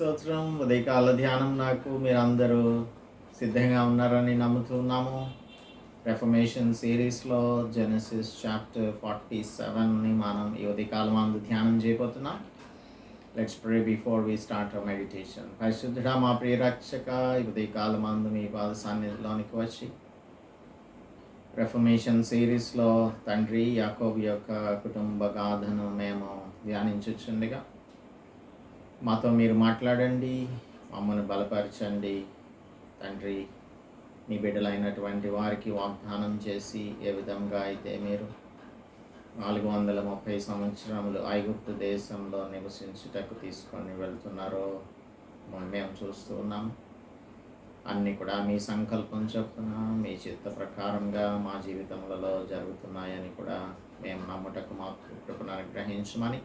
స్తోత్రం. ఉదయకాల ధ్యానం నాకు మీరందరూ సిద్ధంగా ఉన్నారని నమ్ముతున్నాము. రెఫర్మేషన్ సిరీస్లో జెనసిస్ చాప్టర్ ఫార్టీ సెవెన్ని మనం ఈ ఉదయకాలం అందు ధ్యానం చేయబోతున్నాం. Let's pray before we start our meditation పరిశుద్ధుడా మా ప్రియరక్షక ఈ ఉదయకాలం అందు మీ పాద సన్నిధిలోనికి వచ్చి రెఫర్మేషన్ సిరీస్లో తండ్రి యాకోబ్ యొక్క కుటుంబ గాథను మేము ధ్యానించుచుండగా మాతో మీరు మాట్లాడండి మమ్మల్ని బలపరచండి. తండ్రి మీ బిడ్డలైనటువంటి వారికి వాగ్దానం చేసి ఏ విధంగా అయితే మీరు నాలుగు వందల ముప్పై సంవత్సరములు ఐగుప్తు దేశంలో నివసించుటకు తీసుకొని వెళ్తున్నారో మేము చూస్తూ ఉన్నాం. అన్నీ కూడా మీ సంకల్పం చొప్పున మీ చిత్త ప్రకారంగా మా జీవితములలో జరుగుతున్నాయని కూడా మేము నమ్ముటకు మాకు కృపను అనుగ్రహించమని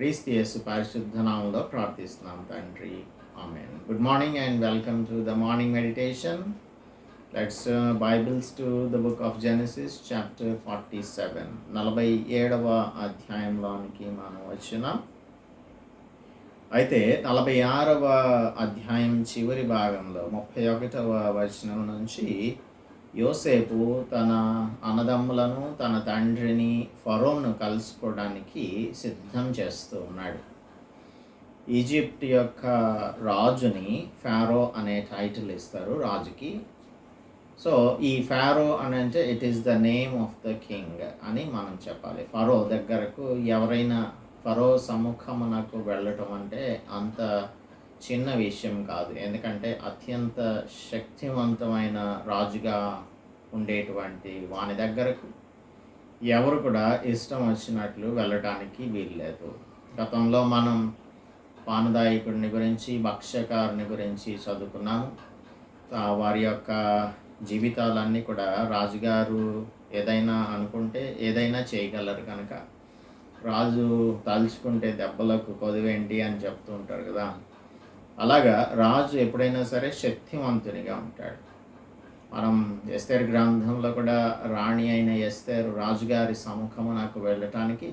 క్రీస్తియస్సు యేసు ప్రార్థిస్తున్నాం తండ్రి. ఆమె good morning and welcome to the morning meditation. Let's uh, Bibles to the book of Genesis chapter forty seven. నలభై ఏడవ అధ్యాయంలోనికి మనం వచ్చినాం. అయితే నలభై ఆరవ అధ్యాయం చివరి భాగంలో ముప్పై ఒకటవ వచనం నుంచి యోసేపు తన అన్నదమ్ములను తన తండ్రిని ఫరోను కలుసుకోవడానికి సిద్ధం చేస్తూ ఉన్నాడు. ఈజిప్ట్ యొక్క రాజుని ఫారో అనే టైటిల్ ఇస్తారు రాజుకి. సో ఈ ఫారో అని అంటే it is the name of the king అని మనం చెప్పాలి. ఫరో దగ్గరకు ఎవరైనా ఫరో సముఖమునకు వెళ్ళటం అంటే అంత చిన్న విషయం కాదు. ఎందుకంటే అత్యంత శక్తివంతమైన రాజుగా ఉండేటువంటి వాని దగ్గరకు ఎవరు కూడా ఇష్టం వచ్చినట్లు వెళ్ళటానికి వీల్లేదు. గతంలో మనం పానదాయకుడిని గురించి భక్ష్యకారుని గురించి చదువుకున్నాము. వారి యొక్క జీవితాలన్నీ కూడా రాజుగారు ఏదైనా అనుకుంటే ఏదైనా చేయగలరు కనుక. రాజు తలుచుకుంటే దెబ్బలకు కొదువేంటి అని చెప్తూ ఉంటారు కదా. అలాగా రాజు ఎప్పుడైనా సరే శక్తివంతునిగా ఉంటాడు. మనం ఎస్తేర్ గ్రంథంలో కూడా రాణి అయిన ఎస్తేర్ రాజుగారి సముఖమునకు వెళ్ళటానికి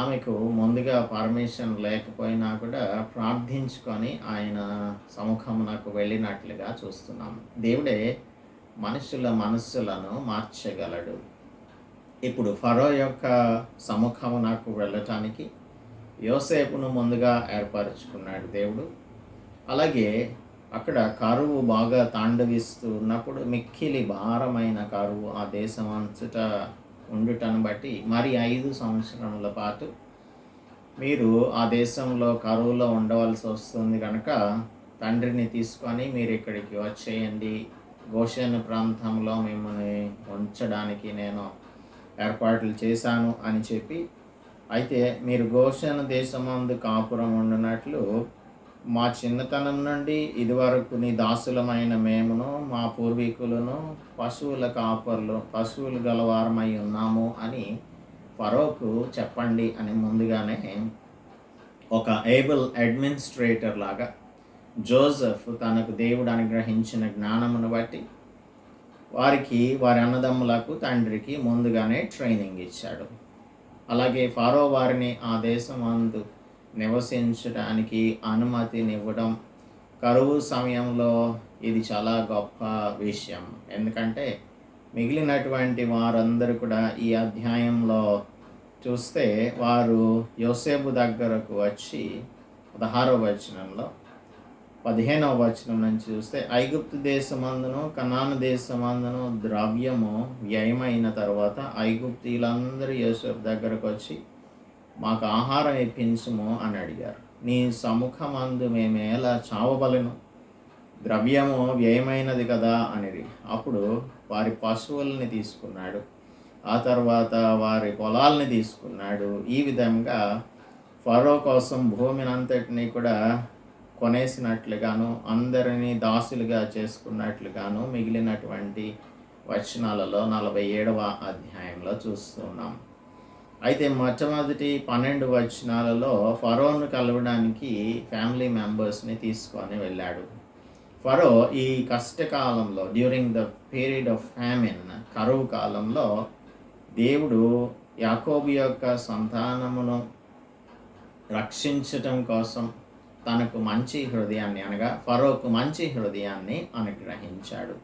ఆమెకు ముందుగా పర్మిషన్ లేకపోయినా కూడా ప్రార్థించుకొని ఆయన సముఖమునకు వెళ్ళినట్లుగా చూస్తున్నాం దేవుడే మనుషుల మనస్సులను మార్చగలడు. ఇప్పుడు ఫరో యొక్క సముఖము నాకు వెళ్ళటానికి యోసేపును ముందుగా ఏర్పరచుకున్నాడు దేవుడు. అలాగే అక్కడ కరువు బాగా తాండవిస్తూ ఉన్నప్పుడు మిక్కిలి భారమైన కరువు ఆ దేశం అంతటా ఉండుటను బట్టి మరి ఐదు సంవత్సరముల పాటు మీరు ఆ దేశంలో కరువులో ఉండవలసి వస్తుంది కనుక తండ్రిని తీసుకొని మీరు ఇక్కడికి వచ్చేయండి. గోషన్ ప్రాంతంలో మిమ్మల్ని ఉంచడానికి నేను ఏర్పాట్లు చేశాను అని చెప్పి అయితే మీరు గోషన్ దేశమందు కాపురం ఉండినట్లు మా చిన్నతనం నుండి ఇదివరకు నీ దాసులమైన మేమును మా పూర్వీకులను పశువుల కాపర్లు పశువులు గలవారమై ఉన్నాము అని ఫరోకు చెప్పండి అని ముందుగానే ఒక ఏబుల్ అడ్మినిస్ట్రేటర్ లాగా జోసెఫ్ తనకు దేవుడు అనుగ్రహించిన జ్ఞానమును బట్టి వారికి వారి అన్నదమ్ములకు తండ్రికి ముందుగానే ట్రైనింగ్ ఇచ్చాడు. అలాగే ఫారో వారిని ఆ దేశం అందు నివసించడానికి అనుమతినివ్వడం కరువు సమయంలో ఇది చాలా గొప్ప విషయం. ఎందుకంటే మిగిలినటువంటి వారందరూ కూడా ఈ అధ్యాయంలో చూస్తే వారు యోసేపు దగ్గరకు వచ్చి పదహారవ వచనంలో పదిహేనవ వచనం నుంచి చూస్తే ఐగుప్తు దేశమందును కనాను దేశమందును ద్రవ్యము వ్యయమైన తర్వాత ఐగుప్తీలందరూ యోసేపు దగ్గరకు వచ్చి మాకు ఆహారం ఇప్పించుము అని అడిగారు. నీ సముఖమందు మేము ఎలా చావబలను? ద్రవ్యము వ్యయమైనది కదా అనేది అప్పుడు వారి పశువుల్ని తీసుకున్నాడు. ఆ తర్వాత వారి పొలాల్ని తీసుకున్నాడు. ఈ విధంగా ఫరో కోసం భూమిని అంతటినీ కూడా కొనేసినట్లుగాను అందరినీ దాసులుగా చేసుకున్నట్లుగాను మిగిలినటువంటి వచనాలలో నలభై ఏడవ అధ్యాయంలో చూస్తున్నాం. అయితే మొట్టమొదటి పన్నెండు వచనాలలో ఫరోను కలవడానికి ఫ్యామిలీ మెంబర్స్ని తీసుకొని వెళ్ళాడు. ఫరో ఈ కష్టకాలంలో during the period of famine కరువు కాలంలో దేవుడు యాకోబు యొక్క సంతానమును రక్షించటం కోసం తనకు మంచి హృదయాన్ని అనగా ఫరోకు మంచి హృదయాన్ని అనుగ్రహించాడు.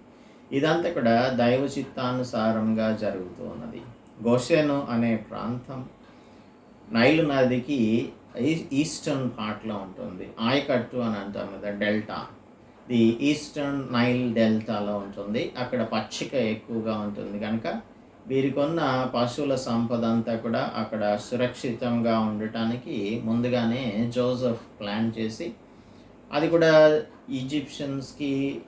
ఇదంతా కూడా దైవ చిత్తానుసారంగా జరుగుతూ ఉన్నది. గోషేను అనే ప్రాంతం నైలు నదికి ఈ- ఈస్టర్న్ పార్ట్లో ఉంటుంది. ఆయకట్టు అని అంటాం కదా డెల్టా. ది ఈస్టర్న్ నైల్ డెల్టాలో ఉంటుంది. అక్కడ పచ్చిక ఎక్కువగా ఉంటుంది కనుక వీరికొన్న పశువుల సంపద అంతా కూడా అక్కడ సురక్షితంగా ఉండటానికి ముందుగానే జోసెఫ్ ప్లాన్ చేసి అది కూడా ఈజిప్షియన్స్కి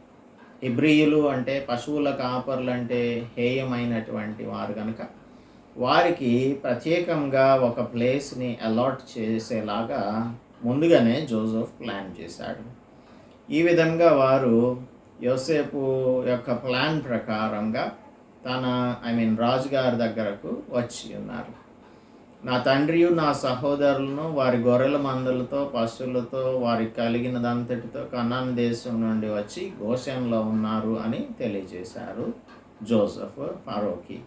ఇబ్రియులు అంటే పశువుల కాపర్లు అంటే హేయమైనటువంటి వారు కనుక వారికి ప్రత్యేకంగా ఒక ప్లేస్ని అలాట్ చేసేలాగా ముందుగానే జోసెఫ్ ప్లాన్ చేశాడు. ఈ విధంగా వారు యోసేపు యొక్క ప్లాన్ ప్రకారంగా తన ఐ మీన్ రాజుగారి దగ్గరకు వచ్చి ఉన్నారు. నా తండ్రియు నా సహోదరులను వారి గొర్రెల మందలతో పశువులతో వారికి కలిగినదంతటితో కన్నాన్ దేశం నుండి వచ్చి గోషన్లో ఉన్నారు అని తెలియజేశారు జోసెఫ్ ఫరోకి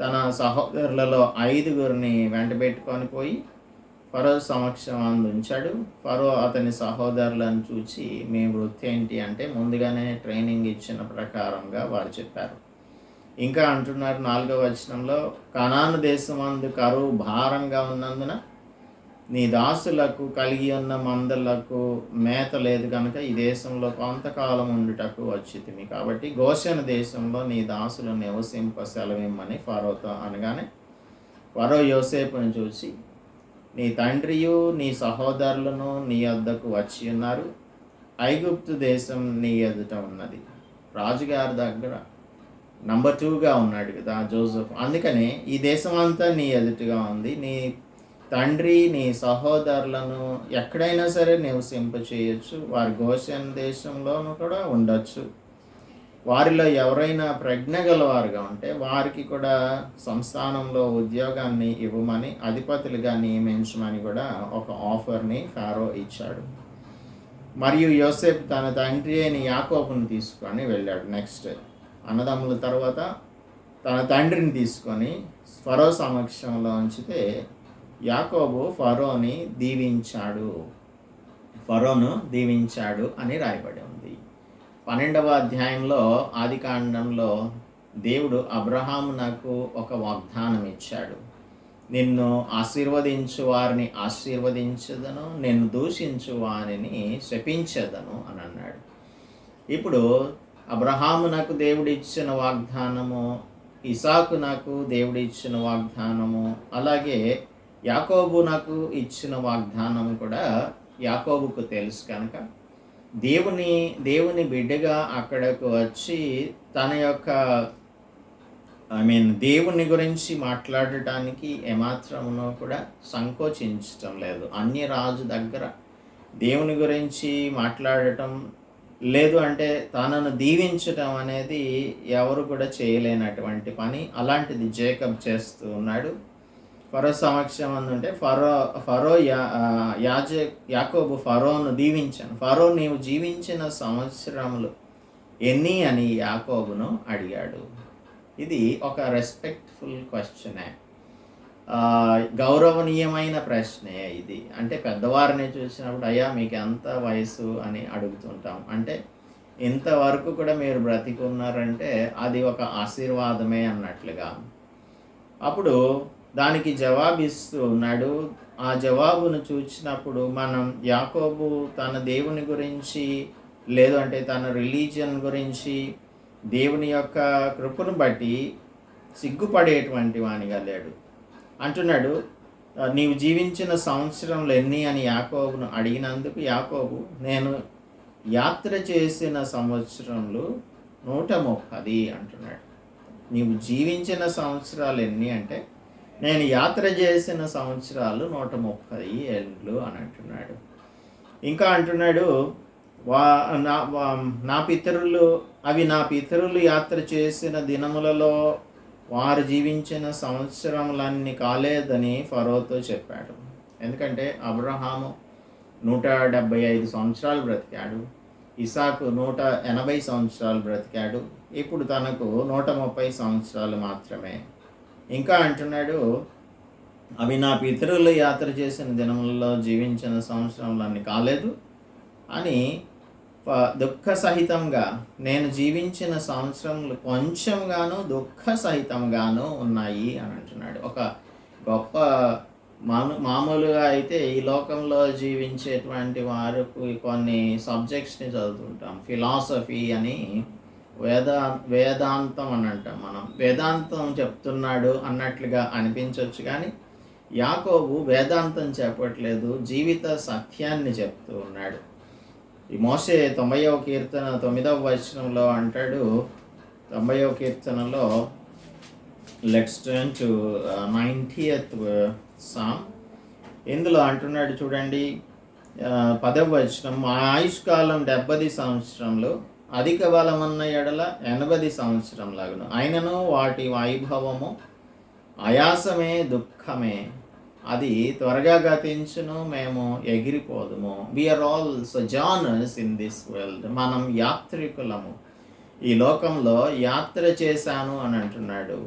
తన సహోదరులలో ఐదుగురిని వెంటబెట్టుకొని పోయి ఫరో సమక్షం అందించాడు ఫరో అతని సహోదరులను చూచి మీ వృత్తి ఏంటి? అంటే ముందుగానే ట్రైనింగ్ ఇచ్చిన ప్రకారంగా వారు చెప్పారు. ఇంకా అంటున్నారు నాలుగవ వచనంలో కనాను దేశమందు కరువు భారంగా ఉన్నందున నీ దాసులకు కలిగి ఉన్న మందలకు మేత లేదు కనుక ఈ దేశంలో కొంతకాలం ఉండుటకు వచ్చితిమి. కాబట్టి గోషణ దేశంలో నీ దాసులు నివసింప సెలవిమ్మని ఫరోతో అనగానే ఫరో యోసేపుని చూసి నీ తండ్రియు నీ సహోదరులను నీ వద్దకు వచ్చి ఉన్నారు. ఐగుప్తు దేశం నీ ఎదుట ఉన్నది. రాజుగారి దగ్గర నంబర్ టూగా ఉన్నాడు కదా జోసెఫ్. అందుకనే ఈ దేశం అంతా నీ ఎదుటిగా ఉంది. నీ తండ్రి నీ సహోదరులను ఎక్కడైనా సరే నివసింప చేయొచ్చు వారి గోషన్ దేశంలోనూ కూడా ఉండొచ్చు. వారిలో ఎవరైనా ప్రజ్ఞ గలవారుగా ఉంటే వారికి కూడా సంస్థానంలో ఉద్యోగాన్ని ఇవ్వమని అధిపతులుగా నియమించమని కూడా ఒక ఆఫర్ని ఫారో ఇచ్చాడు. మరియు యోసేఫ్ తన తండ్రి అయిన యాకోబుని తీసుకొని వెళ్ళాడు నెక్స్ట్. అన్నదమ్ముల తర్వాత తన తండ్రిని తీసుకొని ఫరో సమక్షంలో ఉంచితే యాకోబు ఫరోని దీవించాడు. ఫరోను దీవించాడు అని రాయబడి ఉంది. పన్నెండవ అధ్యాయంలో ఆదికాండంలో దేవుడు అబ్రహాము నాకు ఒక వాగ్దానం ఇచ్చాడు. నిన్ను ఆశీర్వదించు వారిని ఆశీర్వదించదను నిన్ను దూషించు వారిని శపించదను అని అన్నాడు. ఇప్పుడు అబ్రహాము నాకు దేవుడిచ్చిన వాగ్దానము ఇసాకు నాకు దేవుడిచ్చిన వాగ్దానము అలాగే యాకోబు నాకు ఇచ్చిన వాగ్దానం కూడా యాకోబుకు తెలుసు కనుక దేవుని దేవుని బిడ్డగా అక్కడకు వచ్చి తన యొక్క ఐ మీన్ దేవుని గురించి మాట్లాడటానికి ఏమాత్రమునో కూడా సంకోచించటం లేదు. అన్య రాజు దగ్గర దేవుని గురించి మాట్లాడటం లేదు అంటే తనను దీవించటం అనేది ఎవరు కూడా చేయలేనటువంటి పని. అలాంటిది జేకబ్ చేస్తూ ఉన్నాడు. ఫరో సమక్షం అందుంటే ఫరో ఫరో యా యాజ యాజే యాకోబు ఫరోను దీవించాను. ఫరో నీవు జీవించిన సంవత్సరములు ఎన్ని అని యాకోబును అడిగాడు. ఇది ఒక రెస్పెక్ట్ఫుల్ క్వశ్చనే గౌరవనీయమైన ప్రశ్నే ఇది. అంటే పెద్దవారిని చూసినప్పుడు అయ్యా మీకు ఎంత వయసు? అని అడుగుతుంటాం. అంటే ఇంతవరకు కూడా మీరు బ్రతికున్నారంటే అది ఒక ఆశీర్వాదమే అన్నట్లుగా. అప్పుడు దానికి జవాబిస్తూ ఉన్నాడు. ఆ జవాబును చూసినప్పుడు మనం యాకోబు తన దేవుని గురించి లేదు అంటే తన రిలీజియన్ గురించి దేవుని యొక్క కృపను బట్టి సిగ్గుపడేటువంటి వానిగా లేడు. అంటున్నాడు నీవు జీవించిన సంవత్సరంలో ఎన్ని? అని యాకోబును అడిగినందుకు యాకోబు నేను యాత్ర చేసిన సంవత్సరంలో నూట ముప్పది అంటున్నాడు. నీవు జీవించిన సంవత్సరాలు ఎన్ని అంటే నేను యాత్ర చేసిన సంవత్సరాలు నూట ముప్పై ఏళ్ళు అని అంటున్నాడు. ఇంకా అంటున్నాడు వా నా నా పితరులు అవి నా పితరులు యాత్ర చేసిన దినములలో వారు జీవించిన సంవత్సరములన్నీ కాలేదని ఫరోతో చెప్పాడు. ఎందుకంటే అబ్రహాము నూట డెబ్భై ఐదు సంవత్సరాలు బ్రతికాడు ఇసాకు నూట ఎనభై సంవత్సరాలు బ్రతికాడు ఇప్పుడు తనకు నూట ముప్పై సంవత్సరాలు మాత్రమే. ఇంకా అంటున్నాడు అవి నా పితరులు యాత్ర చేసిన దినములలో జీవించిన సంవత్సరములన్నీ కాలేదు అని దుఃఖ సహితంగా నేను జీవించిన సంవత్సరములు కొంచెంగాను దుఃఖ సహితంగాను ఉన్నాయి అని అంటున్నాడు. ఒక గొప్ప మాను మామూలుగా అయితే ఈ లోకంలో జీవించేటువంటి వారికి కొన్ని సబ్జెక్ట్స్ని చదువుతుంటాం. ఫిలాసఫీ అని వేదా వేదాంతం అని అంటాం మనం. వేదాంతం చెప్తున్నాడు అన్నట్లుగా అనిపించవచ్చు కానీ యాకోబు వేదాంతం చెప్పట్లేదు జీవిత సత్యాన్ని చెప్తూ ఉన్నాడు. ఈ మోసే తొంభైవ కీర్తన తొమ్మిదవ వచనంలో అంటాడు తొంభైవ కీర్తనలో let's turn to ninetieth psalm. ఇందులో అంటున్నాడు చూడండి పదవ వచనం మా ఆయుష్కాలం డెబ్బది సంవత్సరంలో అధిక బలమన్న ఎడల ఎనభై సంవత్సరం లాగును ఆయనను వాటి వైభవము ఆయాసమే దుఃఖమే. అది త్వరగా గతించును మేము ఎగిరిపోదుము. We are all sojourners in this world మనం యాత్రికులము. ఈ లోకంలో యాత్ర చేశాను అని అంటున్నాడు.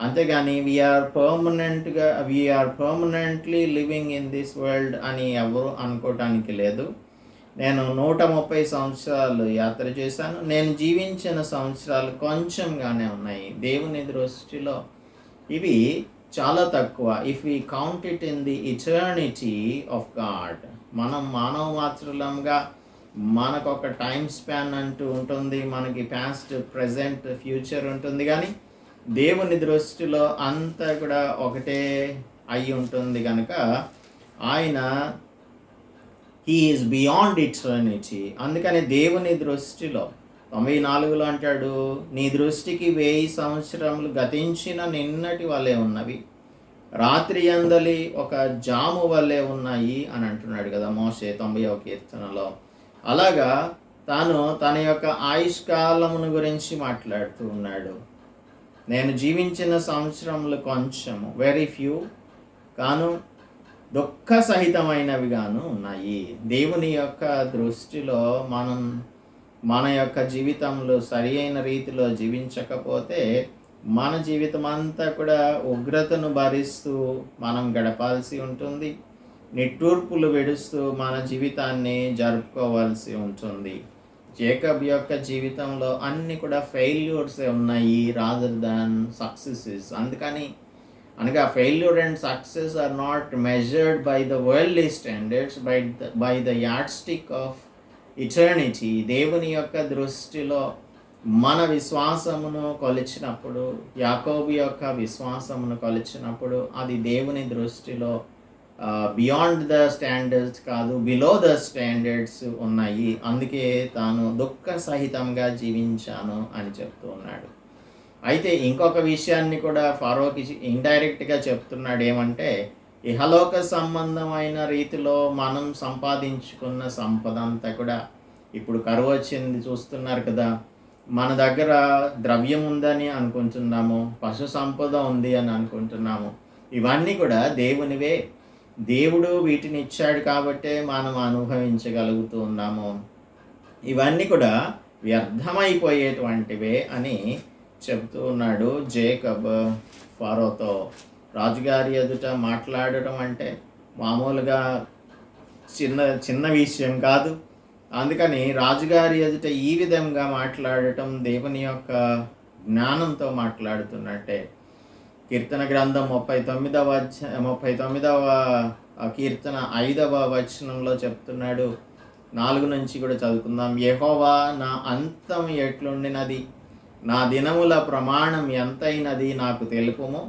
అంతేగాని వీఆర్ పర్మనెంట్గా we are permanently living in this world అని ఎవరు అనుకోవటానికి లేదు. నేను నూట ముప్పై సంవత్సరాలు యాత్ర చేశాను. నేను జీవించిన సంవత్సరాలు కొంచెంగానే ఉన్నాయి. దేవుని దృష్టిలో ఇవి చాలా తక్కువ. If we count it in the eternity of God మనం మానవ మాత్రులంగా మనకు ఒక టైం స్పాన్ అంటూ ఉంటుంది. మనకి పాస్ట్ ప్రజెంట్ ఫ్యూచర్ ఉంటుంది. కానీ దేవుని దృష్టిలో అంతా కూడా ఒకటే అయి ఉంటుంది. కనుక ఆయన హీఈస్ బియాండ్ ఇటర్నిటీ అందుకని దేవుని దృష్టిలో తొంభై నాలుగులో అంటాడు నీ దృష్టికి వెయ్యి సంవత్సరములు గతించిన నిన్నటి వలె ఉన్నవి. రాత్రి అందలి ఒక జాము వల్లే ఉన్నాయి అని అంటున్నాడు కదా మోసే తొంభై ఒక కీర్తనలో. అలాగా తాను తన యొక్క ఆయుష్కాలమును గురించి మాట్లాడుతూ ఉన్నాడు. నేను జీవించిన సంవత్సరములు కొంచెము వెరీ ఫ్యూ కాను దుఃఖ సహితమైనవిగాను ఉన్నాయి. దేవుని యొక్క దృష్టిలో మనం మన యొక్క జీవితంలో సరి అయిన రీతిలో జీవించకపోతే మన జీవితం అంతా కూడా ఉగ్రతను భరిస్తూ మనం గడపాల్సి ఉంటుంది. నిట్టూర్పులు విడుస్తూ మన జీవితాన్ని జరుపుకోవాల్సి ఉంటుంది. జేకబ్ యొక్క జీవితంలో అన్నీ కూడా ఫెయిల్యూర్స్ ఉన్నాయి రాదర్ దాన్ సక్సెసెస్ అందుకని అనగా failure and success are not measured by the worldly standards by the by the yardstick of eternity దేవుని యొక్క దృష్టిలో మన విశ్వాసమును కొలిచినప్పుడు యాకోబు యొక్క విశ్వాసమును కొలిచినప్పుడు అది దేవుని దృష్టిలో బియాండ్ ద స్టాండర్డ్స్ కాదు బిలో ద స్టాండర్డ్స్ ఉన్నాయి. అందుకే తాను దుఃఖ సహితంగా జీవించాను అని చెప్తూ ఉన్నాడు. అయితే ఇంకొక విషయాన్ని కూడా ఫారోకి ఇండైరెక్ట్గా చెప్తున్నాడు ఏమంటే ఇహలోక సంబంధమైన రీతిలో మనం సంపాదించుకున్న సంపద అంతా కూడా ఇప్పుడు కరువు వచ్చింది చూస్తున్నారు కదా. మన దగ్గర ద్రవ్యం ఉందని అనుకుంటున్నాము పశు సంపద ఉంది అని అనుకుంటున్నాము. ఇవన్నీ కూడా దేవునివే. దేవుడు వీటిని ఇచ్చాడు కాబట్టే మనం అనుభవించగలుగుతూ ఉన్నాము. ఇవన్నీ కూడా వ్యర్థమైపోయేటువంటివే అని చెబుతూ ఉన్నాడు జేకబ్ ఫారోతో. రాజుగారి ఎదుట మాట్లాడటం అంటే మామూలుగా చిన్న చిన్న విషయం కాదు. అందుకని రాజుగారి ఎదుట ఈ విధంగా మాట్లాడటం దేవుని యొక్క జ్ఞానంతో మాట్లాడుతున్నట్టే. కీర్తన గ్రంథం ముప్పై తొమ్మిదవ ముప్పై తొమ్మిదవ కీర్తన ఐదవ వచనంలో చెప్తున్నాడు. నాలుగు నుంచి కూడా చదువుకుందాం. యహోవా నా అంతం ఎట్లుండినది? నా దినముల ప్రమాణం ఎంతైనది నాకు తెలుపుము?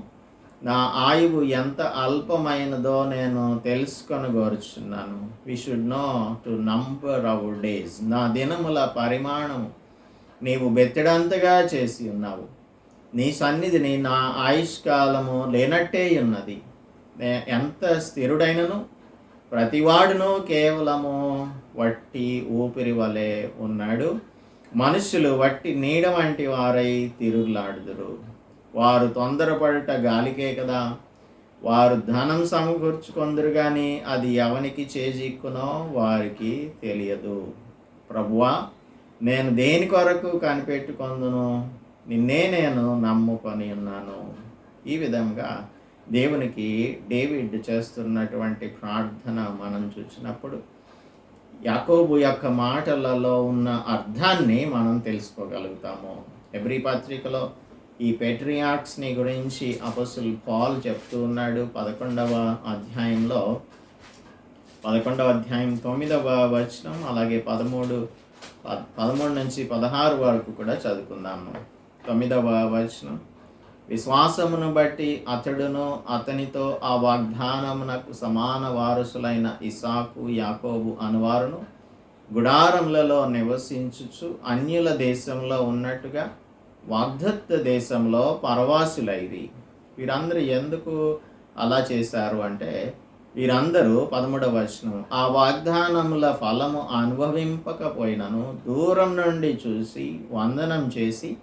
నా ఆయువు ఎంత అల్పమైనదో నేను తెలుసుకొని కోరుచున్నాను we should know to number our days నా దినముల పరిమాణం నీవు బెత్తడంతగా చేసి ఉన్నావు. నీ సన్నిధిని నా ఆయుష్కాలము లేనట్టే ఉన్నది. ఎంత స్థిరుడైనను? ప్రతివాడును కేవలము వట్టి ఊపిరి వలె ఉన్నాడు. మనుషులు వట్టి నీడ వంటి వారై తిరుగులాడుదురు వారు తొందరపడుట గాలికే కదా. వారు ధనం సమకూర్చుకొందరు కానీ అది ఎవనికి చేజిక్కునో వారికి తెలియదు. ప్రభువా నేను దేని కొరకు కనిపెట్టుకొందును? నిన్నే నేను నమ్ముకొని ఉన్నాను. ఈ విధంగా దేవునికి డేవిడ్ చేస్తున్నటువంటి ప్రార్థన మనం చూసినప్పుడు యాకోబు యొక్క మాటలలో ఉన్న అర్థాన్ని మనం తెలుసుకోగలుగుతాము. ఎవ్రీ పత్రికలో ఈ పెట్రియాక్స్ని గురించి అపసుల్ పాల్ చెప్తూ ఉన్నాడు పదకొండవ అధ్యాయంలో. పదకొండవ అధ్యాయం తొమ్మిదవ వచనం అలాగే పదమూడు పదమూడు నుంచి పదహారు వరకు కూడా చదువుకుందాము. తొమ్మిదవ వచనం. విశ్వాసమును బట్టి అతడును అతనితో ఆ వాగ్దానమునకు సమాన వారసులైన ఇసాకు యాకోబు అనువారును గుడారములలో నివసించుచు అన్యుల దేశంలో ఉన్నట్టుగా వాగ్దత్త దేశంలో పరవాసులైరి. వీరందరూ ఎందుకు అలా చేశారు అంటే వీరందరూ పదమూడవ వచనం ఆ వాగ్దానముల ఫలము అనుభవింపకపోయినను దూరం నుండి చూసి వందనం చేసి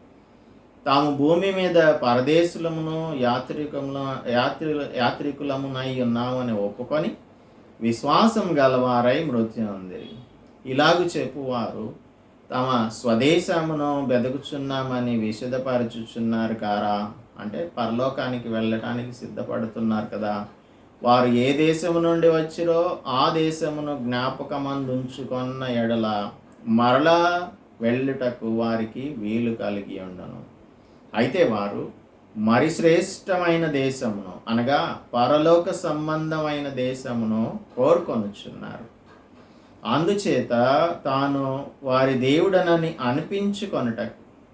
తాము భూమి మీద పరదేశులమును యాత్రికముల యాత్రి యాత్రికులమునై ఉన్నామని ఒప్పుకొని విశ్వాసం గలవారై మృతి ఉంది ఇలాగు చెప్పువారు తమ స్వదేశమును బెదకుచున్నామని విషదపరచుచున్నారు కారా? అంటే పరలోకానికి వెళ్ళటానికి సిద్ధపడుతున్నారు కదా. వారు ఏ దేశము నుండి వచ్చిరో ఆ దేశమును జ్ఞాపకమందుంచుకున్న ఎడల మరలా వెళ్ళుటకు వారికి వీలు కలిగి ఉండను. అయితే వారు మరి శ్రేష్టమైన దేశమును అనగా పరలోక సంబంధమైన దేశమును కోరుకొనుచున్నారు. అందుచేత తాను వారి దేవుడనని అనిపించుకొనుట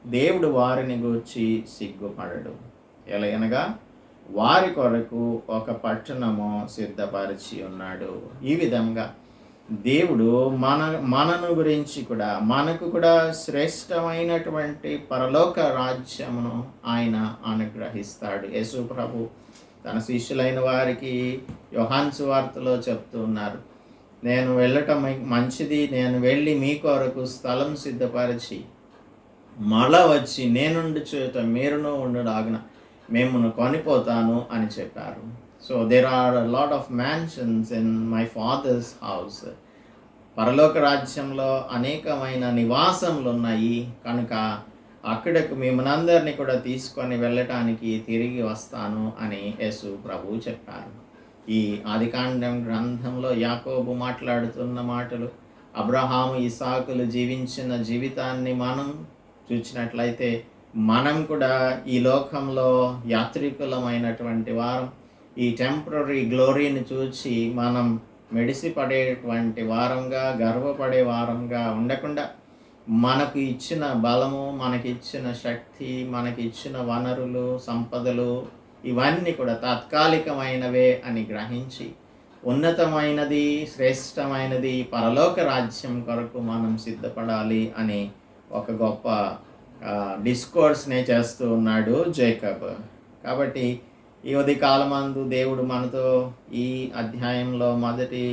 దేవుడు వారిని గూర్చి సిగ్గుపడడు. ఎలాగనగా వారి కొరకు ఒక పట్టణము సిద్ధపరిచి ఉన్నాడు ఈ విధంగా దేవుడు మన మనను గురించి కూడా మనకు కూడా శ్రేష్టమైనటువంటి పరలోక రాజ్యమును ఆయన అనుగ్రహిస్తాడు. యేసు ప్రభు తన శిష్యులైన వారికి యోహాన్ వార్తలో చెప్తూ ఉన్నారు. నేను వెళ్ళటం మంచిది నేను వెళ్ళి మీ కొరకు స్థలం సిద్ధపరిచి మళ్ళా వచ్చి నేనుండి చేత మీరును ఉండడాగిన మేమును కొనిపోతాను అని చెప్పారు. So there are lot of mansions in my father's house పరలోక రాజ్యంలో అనేకమైన నివాసములు ఉన్నాయి. కనుక అక్కడకు మిమ్మల్ని కూడా తీసుకొని వెళ్ళటానికి తిరిగి వస్తాను అని యేసు ప్రభు చెప్పారు. ఈ ఆదికాండం గ్రంథంలో యాకోబు మాట్లాడుతున్న మాటలు అబ్రహాము ఇసాకులు జీవించిన జీవితాన్ని మనం చూచినట్లయితే మనం కూడా ఈ లోకంలో యాత్రికులమైనటువంటి వారం ఈ టెంపరీ గ్లోరీని చూసి మనం మెడిసిపడేటువంటి వారంగా గర్వపడే వారంగా ఉండకుండా మనకు ఇచ్చిన బలము మనకి ఇచ్చిన శక్తి మనకి ఇచ్చిన వనరులు సంపదలు ఇవన్నీ కూడా తాత్కాలికమైనవే అని గ్రహించి ఉన్నతమైనది శ్రేష్టమైనది పరలోక రాజ్యం కొరకు మనం సిద్ధపడాలి అని ఒక గొప్ప డిస్కోర్స్నే చేస్తూ ఉన్నాడు జేకబ్. కాబట్టి ఈ ఉదయకాలమందు దేవుడు మనతో ఈ అధ్యాయంలో మొదటి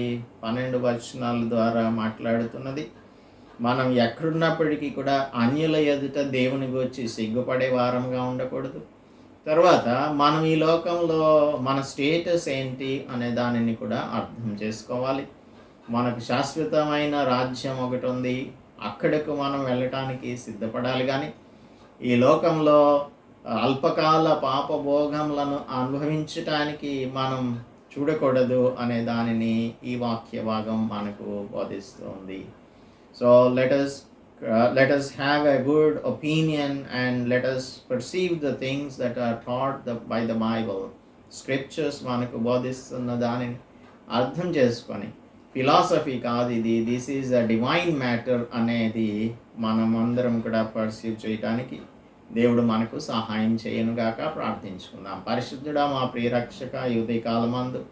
పన్నెండు వచనాల ద్వారా మాట్లాడుతున్నది. మనం ఎక్కడున్నప్పటికీ కూడా అన్యుల ఎదుట దేవుని గురించి సిగ్గుపడే వారంగా ఉండకూడదు. తర్వాత మనం ఈ లోకంలో మన స్టేటస్ ఏంటి అనే దానిని కూడా అర్థం చేసుకోవాలి. మనకు శాశ్వతమైన రాజ్యం ఒకటి ఉంది అక్కడకు మనం వెళ్ళటానికి సిద్ధపడాలి కానీ ఈ లోకంలో అల్పకాల పాపభోగములను అనుభవించటానికి మనం చూడకూడదు అనే దానిని ఈ వాక్య భాగం మనకు బోధిస్తుంది. So let us let us have a good opinion and let us perceive the things that are thought the by the Bible scriptures మనకు బోధిస్తున్న దానిని అర్థం చేసుకొని ఫిలాసఫీ కాదు ఇది. This is a divine matter అనేది మనం అందరం కూడా పర్సీవ్ చేయడానికి దేవుడు మనకు సహాయం చేయనుగాక ప్రార్థించుకుందాం. పరిశుద్ధుడా మా ప్రియరక్షక యువతి కాలమందు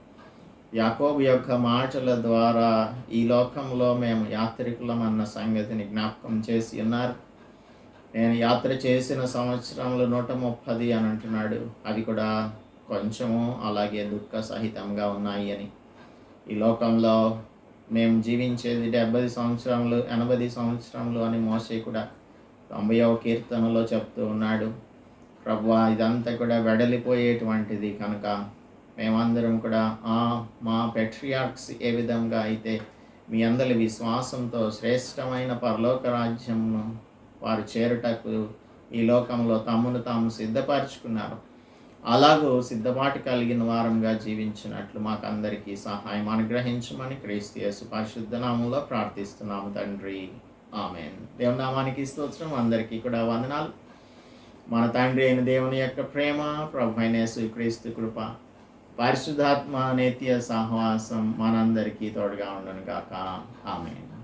యాకోబు యొక్క మాటల ద్వారా ఈ లోకంలో మేము యాత్రికులం అన్న సంగతిని జ్ఞాపకం చేసి ఉన్నారు. నేను యాత్ర చేసిన సంవత్సరంలో నూట ముప్పది అని అంటున్నాడు. అది కూడా కొంచెము అలాగే దుఃఖ సహితంగా ఉన్నాయి అని. ఈ లోకంలో మేము జీవించేది డెబ్బై సంవత్సరములు ఎనభై సంవత్సరంలో అని మోసే కూడా తొంభైవ కీర్తనలో చెప్తూ ఉన్నాడు ప్రభు ఇదంతా కూడా వెడలిపోయేటువంటిది కనుక మేమందరం కూడా ఆ మా పెట్రియార్క్స్ ఏ విధంగా అయితే మీ అందరి విశ్వాసంతో శ్రేష్టమైన పరలోక రాజ్యంను వారు చేరుటకు ఈ లోకంలో తమను తాము సిద్ధపరచుకున్నారు. అలాగూ సిద్ధపాటు కలిగిన వారంగా జీవించినట్లు మాకు అందరికీ సహాయం అనుగ్రహించమని క్రీస్తు యేసు పరిశుద్ధ నామంలో ప్రార్థిస్తున్నాము తండ్రి. ఆమెన్. దేవునామానికి స్తోత్రం. అందరికీ కూడా వందనాలు. మన తండ్రి అయిన దేవుని యొక్క ప్రేమ ప్రభు అయిన క్రీస్తు కృప పరిశుద్ధాత్మ నేత్య సహవాసం మనందరికీ తోడుగా ఉండను కాక ఆమెన్.